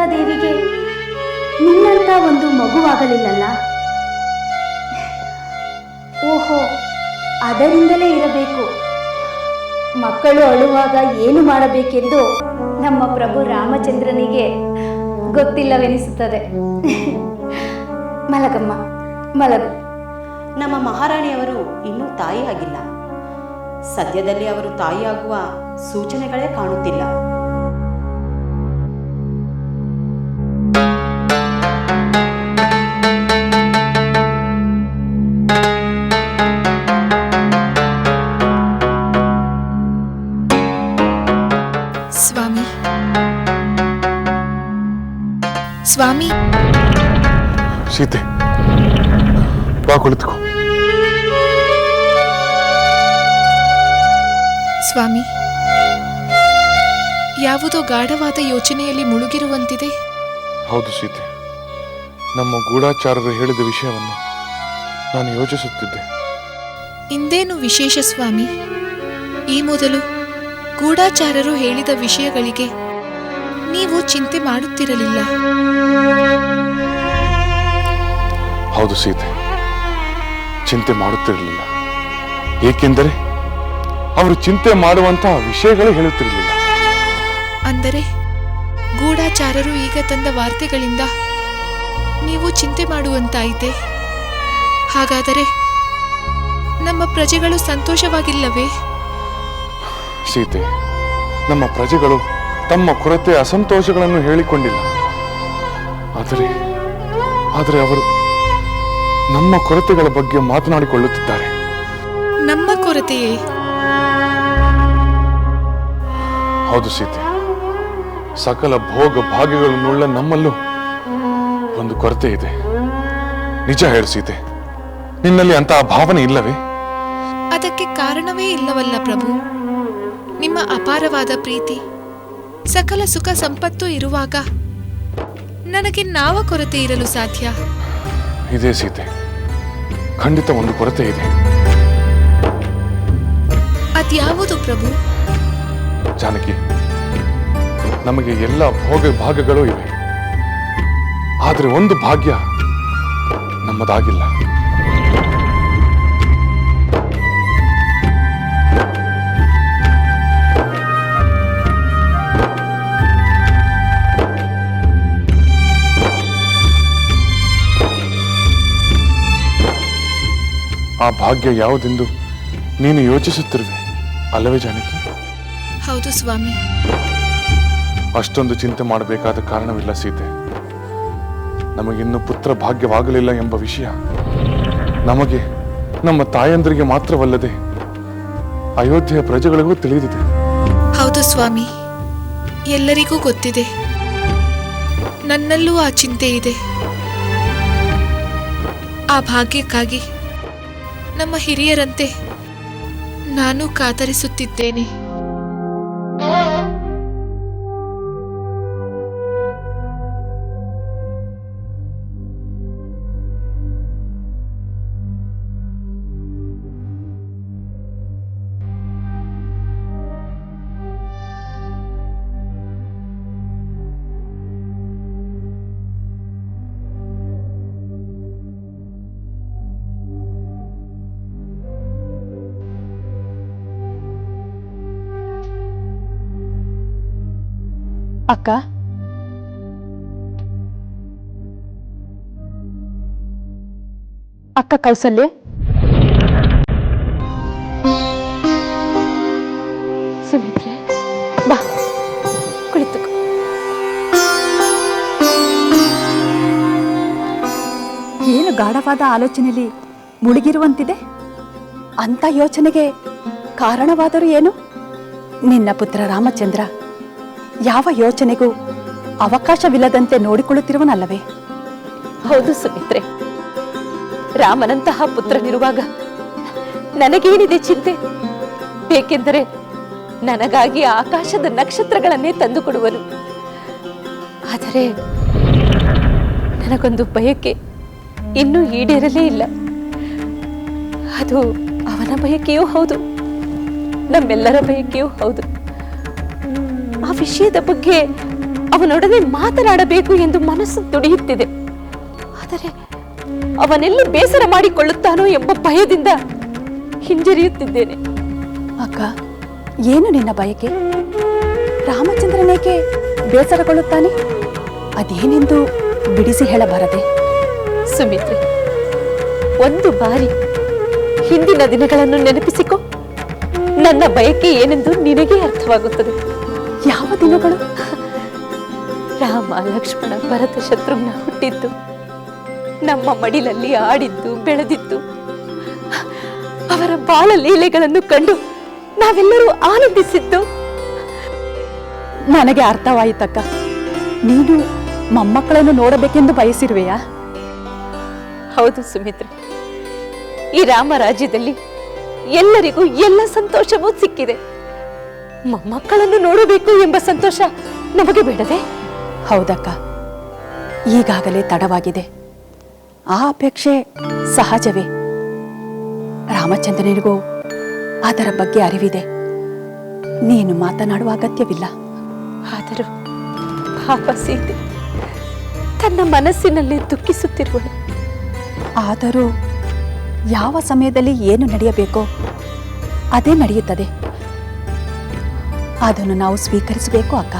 ಸೀತಾದೇವಿಗೆ ನಿನ್ನಂತ ಒಂದು ಮಗುವಾಗಲಿಲ್ಲಲ್ಲ? ಓಹೋ, ಅದರಿಂದಲೇ ಇರಬೇಕು. ಮಕ್ಕಳು ಅಳುವಾಗ ಏನು ಮಾಡಬೇಕೆಂದು ನಮ್ಮ ಪ್ರಭು ರಾಮಚಂದ್ರನಿಗೆ ಗೊತ್ತಿಲ್ಲವೆನಿಸುತ್ತದೆ. ಮಲಗಮ್ಮ, ಮಲಗು. ನಮ್ಮ ಮಹಾರಾಣಿಯವರು ಇನ್ನೂ ತಾಯಿಯಾಗಿಲ್ಲ. ಸದ್ಯದಲ್ಲಿ ಅವರು ತಾಯಿಯಾಗುವ ಸೂಚನೆಗಳೇ ಕಾಣುತ್ತಿಲ್ಲ. ಬಾ ಕುಳಿತುಕೋ ಸ್ವಾಮಿ ಯಾವುದೋ ಗಾಢವಾದ ಯೋಚನೆಯಲ್ಲಿ ಮುಳುಗಿರುವಂತಿದೆ? ಹೌದು ಸೀತೆ. ನಮ್ಮ ಗೂಢಾಚಾರರು ಹೇಳಿದ ವಿಷಯವನ್ನು ನಾನು ಯೋಚಿಸುತ್ತಿದ್ದೆ. ಇಂದೇನು ವಿಶೇಷ ಸ್ವಾಮಿ? ಈ ಮೊದಲು ಗೂಢಾಚಾರರು ಹೇಳಿದ ವಿಷಯಗಳಿಗೆ ನೀವು ಚಿಂತೆ ಮಾಡುತ್ತಿರಲಿಲ್ಲ. ಹೌದು ಸೀತೆ. ಚಿಂತೆ ಮಾಡುತ್ತಿರಲಿಲ್ಲ. ಏಕೆಂದರೆ ಅವರು ಚಿಂತೆ ಮಾಡುವಂತಹ ವಿಷಯಗಳು ಹೇಳುತ್ತಿರಲಿಲ್ಲ. ಅಂದರೆ ಗೂಢಾಚಾರರು ಈಗ ತಂದ ವಾರ್ತೆಗಳಿಂದ ನೀವು ಚಿಂತೆ ಮಾಡುವಂತಾಯಿತೆ? ಹಾಗಾದರೆ ನಮ್ಮ ಪ್ರಜೆಗಳು ಸಂತೋಷವಾಗಿಲ್ಲವೇ? ಸೀತೆ ನಮ್ಮ ಪ್ರಜೆಗಳು ತಮ್ಮ ಕೊರತೆ ಅಸಂತೋಷಗಳನ್ನು ಹೇಳಿಕೊಂಡಿಲ್ಲ. ಆದರೆ ಆದರೆ ಅವರು ನಮ್ಮ ಕೊರತೆಗಳ ಬಗ್ಗೆ ಮಾತನಾಡಿಕೊಳ್ಳುತ್ತಿದ್ದಾರೆ. ನಮ್ಮ ಕೊರತೆಯೇ ಹೌದು ಸೀತೆ. ಸಕಲ ಭೋಗ ಭಾಗ್ಯಗಳನ್ನುಳ್ಳ ನಮ್ಮಲ್ಲೂ ಒಂದು ಕೊರತೆ ಇದೆ. ನಿಜ ಹೇಳು ಸೀತೆ. ನಿನ್ನಲ್ಲಿ ಅಂತಹ ಭಾವನೆ ಇಲ್ಲವೇ? ಅದಕ್ಕೆ ಕಾರಣವೇ ಇಲ್ಲವಲ್ಲ ಪ್ರಭು. ನಿಮ್ಮ ಅಪಾರವಾದ ಪ್ರೀತಿ ಸಕಲ ಸುಖ ಸಂಪತ್ತು ಇರುವಾಗ ನನಗೆ ನಾವ ಕೊರತೆ ಇರಲು ಸಾಧ್ಯ? ಇದೇ ಸೀತೆ. ಖಂಡಿತ ಒಂದು ಕೊರತೆ ಇದೆ. ಅದ್ಯಾವುದು ಪ್ರಭು? ಜಾನಕಿ ನಮಗೆ ಎಲ್ಲ ಭೋಗ ಭಾಗಗಳು ಇವೆ. ಆದರೆ ಒಂದು ಭಾಗ್ಯ ನಮ್ಮದಾಗಿಲ್ಲ. ಆ ಭಾಗ್ಯ ಯಾವುದೆಂದು ನೀನು ಯೋಚಿಸುತ್ತಿರುವೆ ಅಲ್ಲವೇ ಜಾನಕಿ? ಹೌದು ಸ್ವಾಮಿ. ಅಷ್ಟೊಂದು ಚಿಂತೆ ಮಾಡಬೇಕಾದ ಕಾರಣವಿಲ್ಲ ಸೀತೆ. ನಮಗಿನ್ನು ಪುತ್ರ ಭಾಗ್ಯವಾಗಲಿಲ್ಲ ಎಂಬ ವಿಷಯ ನಮಗೆ ನಮ್ಮ ತಾಯಂದರಿಗೆ ಮಾತ್ರವಲ್ಲದೆ ಅಯೋಧ್ಯೆಯ ಪ್ರಜೆಗಳಿಗೂ ತಿಳಿದಿದೆ. ಹೌದು ಸ್ವಾಮಿ. ಎಲ್ಲರಿಗೂ ಗೊತ್ತಿದೆ. ನನ್ನಲ್ಲೂ ಆ ಚಿಂತೆ ಇದೆ. ಆ ಭಾಗ್ಯಕ್ಕಾಗಿ ನಮ್ಮ ಹಿರಿಯರಂತೆ ನಾನು ಕಾತರಿಸುತ್ತಿದ್ದೇನೆ. ಅಕ್ಕ? ಅಕ್ಕ ಕೌಸಲ್ಯ? ಸುಮಿತ್ರೆ, ಬಾ. ಕುಳಿತು ಏನು ಗಾಢವಾದ ಆಲೋಚನೆಯಲ್ಲಿ ಮುಳುಗಿರುವಂತಿದೆ? ಅಂಥ ಯೋಚನೆಗೆ ಕಾರಣವಾದರೂ ಏನು? ನಿನ್ನ ಪುತ್ರ ರಾಮಚಂದ್ರ ಯಾವ ಯೋಚನೆಗೂ ಅವಕಾಶವಿಲ್ಲದಂತೆ ನೋಡಿಕೊಳ್ಳುತ್ತಿರುವನಲ್ಲವೇ? ಹೌದು ಸುಮಿತ್ರೆ. ರಾಮನಂತಹ ಪುತ್ರನಿರುವಾಗ ನನಗೇನಿದೆ ಚಿಂತೆ? ಬೇಕೆಂದರೆ ನನಗಾಗಿ ಆಕಾಶದ ನಕ್ಷತ್ರಗಳನ್ನೇ ತಂದುಕೊಡುವನು. ಆದರೆ ನನಗೊಂದು ಬಯಕೆ ಇನ್ನೂ ಈಡೇರಲೇ ಇಲ್ಲ. ಅದು ಅವನ ಬಯಕೆಯೂ ಹೌದು, ನಮ್ಮೆಲ್ಲರ ಬಯಕೆಯೂ ಹೌದು. ವಿಷಯದ ಬಗ್ಗೆ ಅವನೊಡನೆ ಮಾತನಾಡಬೇಕು ಎಂದು ಮನಸ್ಸು ತುಡಿಯುತ್ತಿದೆ. ಆದರೆ ಅವನೆಲ್ಲಿ ಬೇಸರ ಮಾಡಿಕೊಳ್ಳುತ್ತಾನೋ ಎಂಬ ಭಯದಿಂದ ಹಿಂಜರಿಯುತ್ತಿದ್ದೇನೆ. ಅಕ್ಕ ಏನು ನಿನ್ನ ಬಯಕೆ? ರಾಮಚಂದ್ರನೇಕೆ ಬೇಸರಗೊಳ್ಳುತ್ತಾನೆ? ಅದೇನೆಂದು ಬಿಡಿಸಿ ಹೇಳಬಾರದೆ? ಸುಮಿತ್ರೆ ಒಂದು ಬಾರಿ ಹಿಂದಿನ ದಿನಗಳನ್ನು ನೆನಪಿಸಿಕೊ. ನನ್ನ ಬಯಕೆ ಏನೆಂದು ನಿನಗೆ ಅರ್ಥವಾಗುತ್ತದೆ. ಯಾವ ದಿನಗಳು? ರಾಮ ಲಕ್ಷ್ಮಣ ಭರತ ಶತ್ರುಘ್ನ ಹುಟ್ಟಿದ್ದು. ನಮ್ಮ ಮಡಿಲಲ್ಲಿ ಆಡಿದ್ದು ಬೆಳೆದಿದ್ದು. ಅವರ ಬಾಳ ಲೀಲೆಗಳನ್ನು ಕಂಡು ನಾವೆಲ್ಲರೂ ಆನಂದಿಸಿದ್ದು. ನನಗೆ ಅರ್ಥವಾಯಿತಕ್ಕ. ನೀನು ಮೊಮ್ಮಕ್ಕಳನ್ನು ನೋಡಬೇಕೆಂದು ಬಯಸಿರುವೆಯಾ? ಹೌದು ಸುಮಿತ್ರ. ಈ ರಾಮ ರಾಜ್ಯದಲ್ಲಿ ಎಲ್ಲರಿಗೂ ಎಲ್ಲ ಸಂತೋಷವೂ ಸಿಕ್ಕಿದೆ. ಮೊಮ್ಮಕ್ಕಳನ್ನು ನೋಡಬೇಕು ಎಂಬ ಸಂತೋಷ ನಮಗೆ ಬೇಡದೆ ಹೌದಕ್ಕ. ಈಗಾಗಲೇ ತಡವಾಗಿದೆ. ಆ ಅಪೇಕ್ಷೆ ಸಹಜವೇ. ರಾಮಚಂದ್ರನಿಗೂ ಅದರ ಬಗ್ಗೆ ಅರಿವಿದೆ. ನೀನು ಮಾತನಾಡುವ ಅಗತ್ಯವಿಲ್ಲ. ಆದರೂ ಪಾಪ ಸೀತೆ ತನ್ನ ಮನಸ್ಸಿನಲ್ಲಿ ದುಃಖಿಸುತ್ತಿರುವಳು. ಆದರೂ ಯಾವ ಸಮಯದಲ್ಲಿ ಏನು ನಡೆಯಬೇಕೋ ಅದೇ ನಡೆಯುತ್ತದೆ. ಅದನ್ನು ನಾವು ಸ್ವೀಕರಿಸಬೇಕು ಅಕ್ಕ.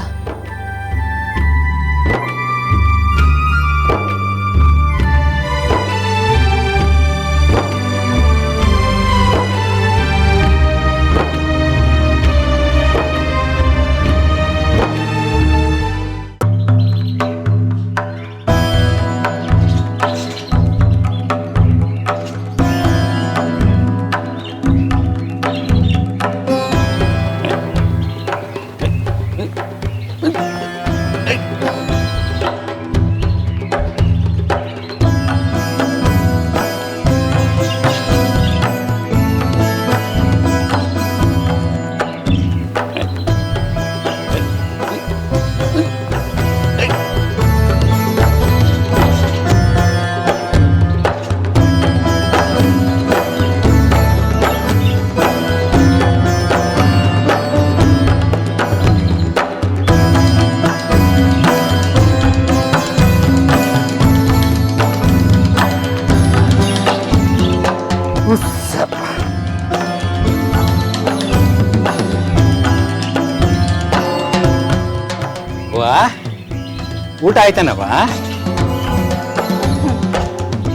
ಊಟ ಆಯ್ತಾನವ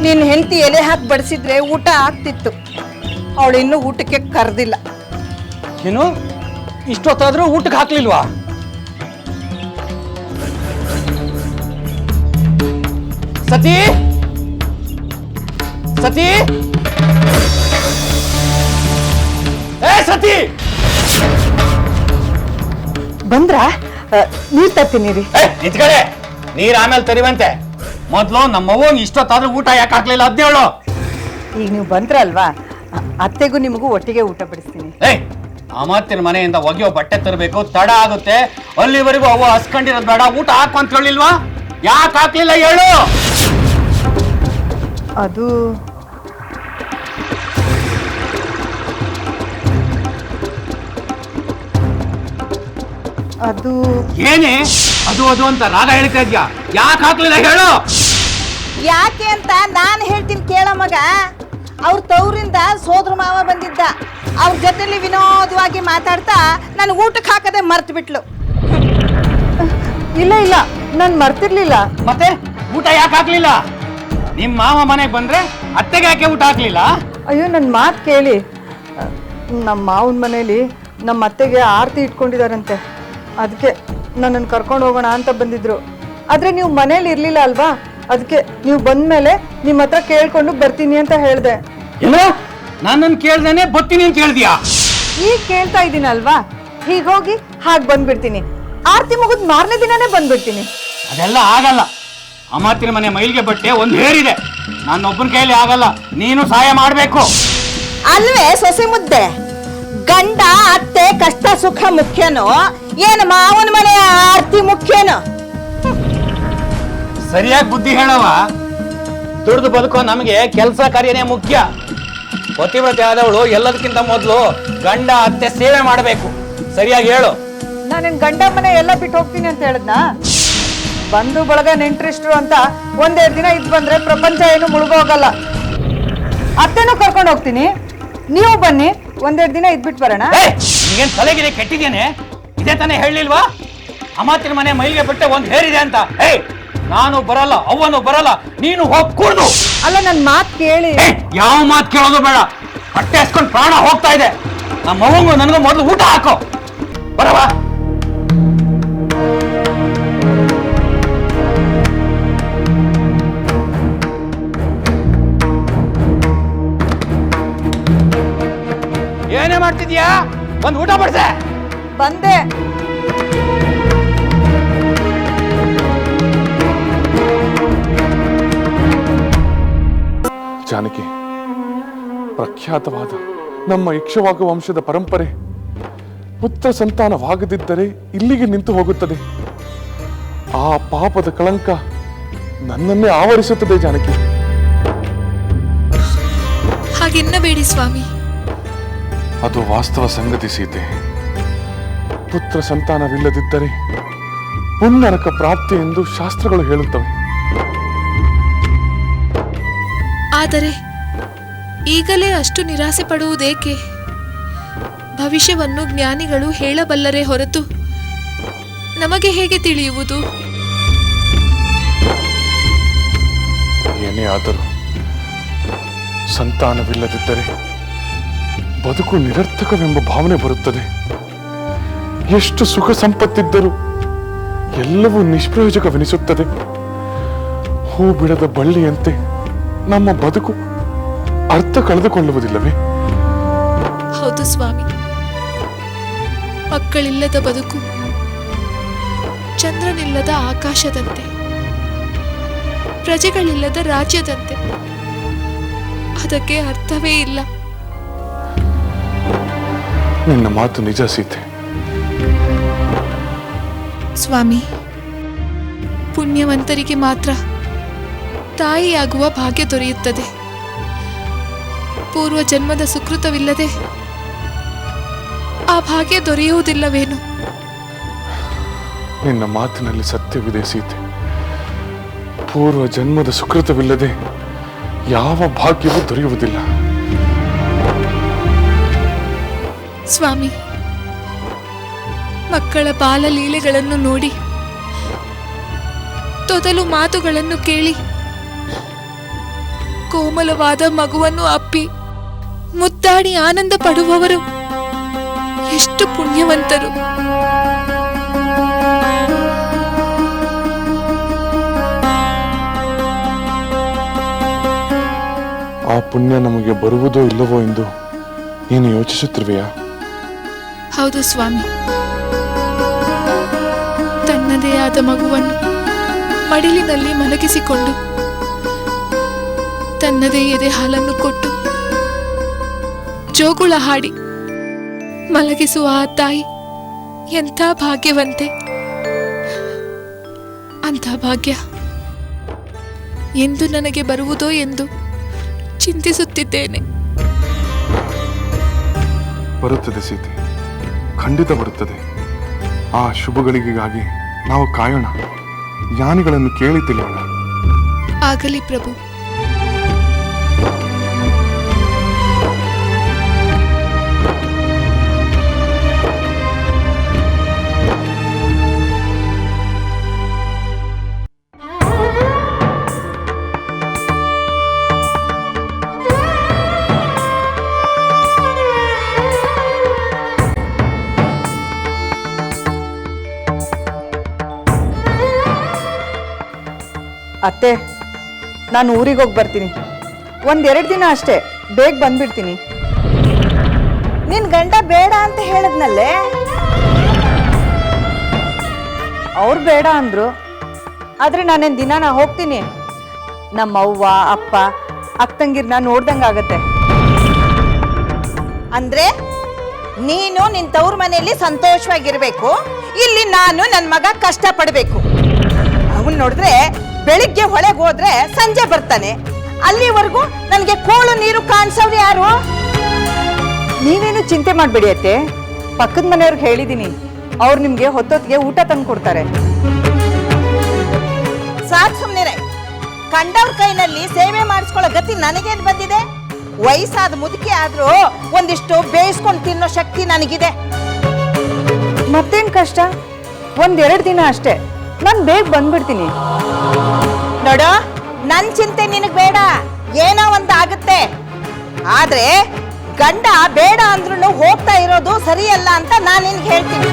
ನಿನ್ನ ಹೆಂಡತಿ ಎಲೆ ಹಾಕಿ ಬಡಿಸಿದ್ರೆ ಊಟ ಆಗ್ತಿತ್ತು. ಅವಳು ಇನ್ನು ಊಟಕ್ಕೆ ಕರೆದಿಲ್ಲ. ಏನು? ಇಷ್ಟೊತ್ತಾದ್ರೂ ಊಟಕ್ಕೆ ಹಾಕ್ಲಿಲ್ವಾ? ಸತಿ? ಸತಿ? ಏ ಸತಿ! ಬಂದ್ರ? ನೀರ್ ತರ್ತೀನಿ ರೀ. ನಿಂತ್ಕಡೆ ನೀರ್ ಆಮೇಲೆ ತರಿವಂತೆ. ಮೊದ್ಲು ನಮ್ಮವ್ವ ಇಷ್ಟೊತ್ತಾದ್ರೂ ಊಟ ಯಾಕೆ ಹಾಕ್ಲಿಲ್ಲ? ಅದ್ನೇಳು. ಈಗ ನೀವು ಬಂದ್ರಲ್ವಾ? ಅಲ್ವಾ ಅತ್ತೆಗೂ ನಿಮಗೂ ಒಟ್ಟಿಗೆ ಊಟ ಬಡಿಸ್ತೀನಿ. ಏಯ್ ಅಮಾತ್ಯನ ಮನೆಯಿಂದ ಒಗೆಯೋ ಬಟ್ಟೆ ತರಬೇಕು ತಡ ಆಗುತ್ತೆ. ಅಲ್ಲಿವರೆಗೂ ಅವ್ವ ಹಸ್ಕೊಂಡಿರೋದು ಬೇಡ. ಊಟ ಹಾಕು ಅಂತ ಹೇಳಿಲ್ವಾ? ಯಾಕೆ ಹಾಕ್ಲಿಲ್ಲ ಹೇಳು. ಅದು ಅದು ಏನೇ? ಅದು ಅದು ಅಂತ ರಾಗ ಹೇಳ್ತಾ ಇದ್ಯಾ? ಯಾಕೆ ಹಾಕ್ಲಿಲ್ಲ ಹೇಳು? ಯಾಕೆ ಅಂತ ನಾನು ಹೇಳ್ತೀನಿ ಕೇಳ ಮಗ. ಅವ್ರ ತವರಿಂದ ಸೋದ್ರ ಮಾವ ಬಂದಿದ್ದ. ಅವ್ರ ಜೊತೆಲಿ ವಿನೋದವಾಗಿ ಮಾತಾಡ್ತಾ ನಾನು ಊಟಕ್ಕೆ ಹಾಕದೆ ಮರ್ತು ಬಿಟ್ಲು ಇಲ್ಲ ಇಲ್ಲ ನಾನು ಮರ್ತಿರ್ಲಿಲ್ಲ. ಮತ್ತೆ? ಊಟ ಯಾಕೆ ಹಾಕ್ಲಿಲ್ಲ? ನಿಮ್ ಮಾವ ಮನೆಗೆ ಬಂದ್ರೆ ಅತ್ತೆಗೆ ಯಾಕೆ ಊಟ ಹಾಕ್ಲಿಲ್ಲ? ಅಯ್ಯೋ ನನ್ನ ಮಾತು ಕೇಳಿ. ನಮ್ಮ ಮಾವನ ಮನೇಲಿ ನಮ್ಮ ಅತ್ತೆಗೆ ಆರತಿ ಇಟ್ಕೊಂಡಿದಾರಂತೆ. ಅದಕ್ಕೆ ನನ್ನನ್ನು ಕರ್ಕೊಂಡು ಹೋಗೋಣ ಅಂತ ಬಂದಿದ್ರು. ಆದರೆ ನೀವು ಮನೇಲಿ ಇರಲಿಲ್ಲ ಅಲ್ವಾ? ಅದಕ್ಕೆ ನೀವು ಬಂದಮೇಲೆ ನಿಮ್ಮ ಹತ್ರ ಕೇಳ್ಕೊಂಡು ಬರ್ತೀನಿ ಅಂತ ಹೇಳಿದೆ. ಏನು ನನ್ನನ್ನು ಕೇಳ್ದೇನೆ ಬರ್ತೀನಿ ಅಂತ ಹೇಳಿದ್ಯಾ? ಈಗ ಕೇಳ್ತಾ ಇದ್ದೀನಲ್ವಾ ಹೀಗೆ ಹೋಗಿ ಹಾಗೆ ಬಂದ್ಬಿಡ್ತೀನಿ. ಆರತಿ ಮುಗಿದ್ ಮಾರನೇ ದಿನನೇ ಬಂದ್ಬಿಡ್ತೀನಿ. ಅದೆಲ್ಲ ಆಗಲ್ಲ. ಅಮಾತಿನ ಮನೆ ಮೈಲಿಗೆ ಬಟ್ಟೆ ಒಂದು ಹೇರಿದೆ. ನನ್ನೊಬ್ಬನ ಕೈಯಲ್ಲಿ ಆಗಲ್ಲ. ನೀನು ಸಹಾಯ ಮಾಡಬೇಕು. ಅಲ್ವೇ ಸೊಸೆ ಮುದ್ದೆ? ಗಂಡ ಅತ್ತೆ ಕಷ್ಟ ಸುಖ ಮುಖ್ಯನೋ? ಏನು ಮಾವನ ಮನೆ ಆರ್ತಿ ಮುಖ್ಯನೋ? ಸರಿಯಾಗಿ ಬುದ್ಧಿ ಹೇಳವ. ದುಡ್ದು ಬದುಕೋ ನಮಗೆ ಕೆಲಸ ಕಾರ್ಯನೇ ಮುಖ್ಯ. ಪತಿವ್ರತೆ ಆದವಳು ಎಲ್ಲದಕ್ಕಿಂತ ಮೊದಲು ಗಂಡ ಅತ್ತೆ ಸೇವೆ ಮಾಡಬೇಕು. ಸರಿಯಾಗಿ ಹೇಳು. ನಾನು ಗಂಡ ಮನೆ ಎಲ್ಲ ಬಿಟ್ಟು ಹೋಗ್ತೀನಿ ಅಂತ ಹೇಳಿದ್ನಾ? ಬಂಧು ಬಳಗ ನೆಂಟ್ರಿಸ್ಟ್ರು ಅಂತ ಒಂದೆರಡು ದಿನ ಇದ್ ಬಂದ್ರೆ ಪ್ರಪಂಚ ಏನು ಮುಳುಗೋಗಲ್ಲ. ಅತ್ತೆನೂ ಕರ್ಕೊಂಡು ಹೋಗ್ತೀನಿ. ನೀವು ಬನ್ನಿ. ಒಂದೆರಡು ದಿನ ಇದ್ಬಿಟ್ಟು ಬರೋಣ. ಏನ್ ತಲೆಗಿಲೆ ಕೆಟ್ಟಿದ್ದೇನೆ ಇದೇ ತಾನೇ ಹೇಳಿಲ್ವಾ ಅಮಾತಿನ ಮನೆ ಮೈಲಿಗೆ ಬಿಟ್ಟೆ ಒಂದು ಹೇರಿದೆ ಅಂತ. ಹೇ ನಾನು ಬರಲ್ಲ ಅವನು ಬರಲ್ಲ ನೀನು ಹೋಗ್ ಕೂಡ್ದು ಅಲ್ಲ ನನ್ನ ಮಾತು ಕೇಳಿ. ಯಾವ ಮಾತು ಕೇಳೋದು ಬೇಡ. ಹೊಟ್ಟೆ ಹಸ್ಕೊಂಡು ಪ್ರಾಣ ಹೋಗ್ತಾ ಇದೆ. ನಮ್ಮ ಮಗಂಗು ನನಗೂ ಮೊದಲು ಊಟ ಹಾಕೋ. ಬರವಾ. ಏನೇ ಮಾಡ್ತಿದ್ಯಾ? ಒಂದು ಊಟ ಬಡ್ಸೆ ಬಂದೆ. ಜಾನಕಿ ಪ್ರಖ್ಯಾತವಾದ ನಮ್ಮ ಇಕ್ಷವಾಕ ವಂಶದ ಪರಂಪರೆ ಪುತ್ರ ಸಂತಾನವಾಗದಿದ್ದರೆ ಇಲ್ಲಿಗೆ ನಿಂತು ಹೋಗುತ್ತದೆ. ಆ ಪಾಪದ ಕಳಂಕ ನನ್ನನ್ನೇ ಆವರಿಸುತ್ತದೆ ಜಾನಕಿ. ಹಾಗೆನ್ನಬೇಡಿ ಸ್ವಾಮಿ. ಅದು ವಾಸ್ತವ ಸಂಗತಿ ಸೀತೆ. ಪುತ್ರ ಸಂತಾನವಿಲ್ಲದಿದ್ದರೆ ಪುನ್ನರಕ ಪ್ರಾಪ್ತಿ ಎಂದು ಶಾಸ್ತ್ರಗಳು ಹೇಳುತ್ತವೆ. ಆದರೆ ಈಗಲೇ ಅಷ್ಟು ನಿರಾಸೆ ಪಡುವುದೇಕೆ? ಭವಿಷ್ಯವನ್ನು ಜ್ಞಾನಿಗಳು ಹೇಳಬಲ್ಲರೇ ಹೊರತು ನಮಗೆ ಹೇಗೆ ತಿಳಿಯುವುದು? ಏನೇ ಆದರೂ ಸಂತಾನವಿಲ್ಲದಿದ್ದರೆ ಬದುಕು ನಿರರ್ಥಕವೆಂಬ ಭಾವನೆ ಬರುತ್ತದೆ. ಎಷ್ಟು ಸುಖ ಸಂಪತ್ತಿದ್ದರೂ ಎಲ್ಲವೂ ನಿಷ್ಪ್ರಯೋಜಕವೆನಿಸುತ್ತದೆ. ಹೂ ಬಿಡದ ಬಳ್ಳಿಯಂತೆ ನಮ್ಮ ಬದುಕು ಅರ್ಥ ಕಳೆದುಕೊಳ್ಳುವುದಿಲ್ಲವೇ? ಹೌದು ಸ್ವಾಮಿ. ಮಕ್ಕಳಿಲ್ಲದ ಬದುಕು ಚಂದ್ರನಿಲ್ಲದ ಆಕಾಶದಂತೆ, ಪ್ರಜೆಗಳಿಲ್ಲದ ರಾಜ್ಯದಂತೆ. ಅದಕ್ಕೆ ಅರ್ಥವೇ ಇಲ್ಲ. ನಿನ್ನ ಮಾತು ನಿಜ ಸೀತೆ. ಸ್ವಾಮಿ ಪುಣ್ಯವಂತರಿಗೆ ಮಾತ್ರ ತಾಯಿಯಾಗುವ ಭಾಗ್ಯ ದೊರೆಯುತ್ತದೆ. ಪೂರ್ವ ಜನ್ಮದ ಸುಕೃತವಿಲ್ಲದೆ ಆ ಭಾಗ್ಯ ದೊರೆಯುವುದಿಲ್ಲವೇನು? ನಿನ್ನ ಮಾತಿನಲ್ಲಿ ಸತ್ಯವಿದೆ ಸೀತೆ. ಪೂರ್ವ ಜನ್ಮದ ಸುಕೃತವಿಲ್ಲದೆ ಯಾವ ಭಾಗ್ಯವೂ ದೊರೆಯುವುದಿಲ್ಲ. ಸ್ವಾಮಿ, ಮಕ್ಕಳ ಬಾಲಲೀಲೆಗಳನ್ನು ನೋಡಿ, ತೊದಲು ಮಾತುಗಳನ್ನು ಕೇಳಿ, ಕೋಮಲವಾದ ಮಗುವನ್ನು ಅಪ್ಪಿ, ಮುದ್ದಾಡಿ ಆನಂದ ಪಡುವವರು ಎಷ್ಟು ಪುಣ್ಯವಂತರು. ಆ ಪುಣ್ಯ ನಮಗೆ ಬರುವುದೋ ಇಲ್ಲವೋ ಎಂದು ನೀನು ಯೋಚಿಸುತ್ತಿರುವೆಯಾ? ಹೌದು ಸ್ವಾಮಿ. ತನ್ನದೇ ಆದ ಮಗುವನ್ನು ಮಡಿಲಿನಲ್ಲಿ ಮಲಗಿಸಿಕೊಂಡು ತನ್ನದೇ ಎದೆ ಹಾಲನ್ನು ಕೊಟ್ಟು ಜೋಗುಳ ಹಾಡಿ ಮಲಗಿಸುವ ಆ ತಾಯಿ ಎಂಥ ಭಾಗ್ಯವಂತೆ. ಅಂಥ ಭಾಗ್ಯ ಎಂದು ನನಗೆ ಬರುವುದೋ ಎಂದು ಚಿಂತಿಸುತ್ತಿದ್ದೇನೆ. ಬರುತ್ತದೆ ಸೀತೆ. ಖಂಡಿತ ಬರುತ್ತದೆ. ಆ ಶುಭಗಳಿಗೆಗಾಗಿ ನಾವು ಕಾಯೋಣ. ಜ್ಞಾನಿಗಳನ್ನು ಕೇಳಿ ತಿಳಿಯೋಣ ಆಗಲಿ ಪ್ರಭು. ಅತ್ತೆ, ನಾನು ಊರಿಗೆ ಹೋಗಿ ಬರ್ತೀನಿ. ಒಂದೆರಡು ದಿನ ಅಷ್ಟೇ, ಬೇಗ ಬಂದ್ಬಿಡ್ತೀನಿ. ನಿನ್ ಗಂಡ ಬೇಡ ಅಂತ ಹೇಳಿದ್ನಲ್ಲೇ? ಅವ್ರು ಬೇಡ ಅಂದ್ರು. ಆದ್ರೆ ನಾನೇನು ದಿನ ನಾ ಹೋಗ್ತೀನಿ. ನಮ್ಮ ಅವ್ವ ಅಪ್ಪ ಅಕ್ಕ ನೋಡ್ದಂಗ ನೋಡ್ದಂಗಾಗತ್ತೆ ಅಂದ್ರೆ ನೀನು ನಿನ್ ತವ್ರ ಮನೆಯಲ್ಲಿ ಸಂತೋಷವಾಗಿರ್ಬೇಕು. ಇಲ್ಲಿ ನಾನು ನನ್ನ ಮಗ ಕಷ್ಟ ಪಡ್ಬೇಕು ಅವನ್ ನೋಡಿದ್ರೆ ಬೆಳಿಗ್ಗೆ ಹೊಳೆಗೆ ಹೋದ್ರೆ ಸಂಜೆ ಬರ್ತಾನೆ. ಅಲ್ಲಿವರೆಗೂ ನನಗೆ ಕೋಳು ನೀರು ಕಾಣಿಸೋರು ಯಾರು? ನೀವೇನು ಚಿಂತೆ ಮಾಡಬೇಡಿ ಅತ್ತೆ. ಪಕ್ಕದ ಮನೆಯವ್ರಿಗೆ ಹೇಳಿದ್ದೀನಿ ಅವ್ರು ನಿಮಗೆ ಹೊತ್ತೊತ್ತಿಗೆ ಊಟ ತಂದು ಕೊಡ್ತಾರೆ. ಕಂಡವ್ರ ಕೈನಲ್ಲಿ ಸೇವೆ ಮಾಡಿಸ್ಕೊಳ್ಳೋ ಗತಿ ನನಗೇನು ಬಂದಿದೆ? ವಯಸ್ಸಾದ ಮುದುಕಿ ಆದರೂ ಒಂದಿಷ್ಟು ಬೇಯಿಸ್ಕೊಂಡು ತಿನ್ನೋ ಶಕ್ತಿ ನನಗಿದೆ. ಮತ್ತೇನು ಕಷ್ಟ? ಒಂದೆರಡು ದಿನ ಅಷ್ಟೇ. ನಾನು ಬೇಗ ಬಂದ್ಬಿಡ್ತೀನಿ. ನೋಡು, ನನ್ ಚಿಂತೆ ನಿನಗ್ ಬೇಡ. ಏನೋ ಒಂದು ಆಗುತ್ತೆ ಆದ್ರೆ ಗಂಡ ಬೇಡ ಅಂದ್ರೂ ಹೋಗ್ತಾ ಇರೋದು ಸರಿಯಲ್ಲ ಅಂತ ನಾನು ನಿನ್ಗೆ ಹೇಳ್ತೀನಿ.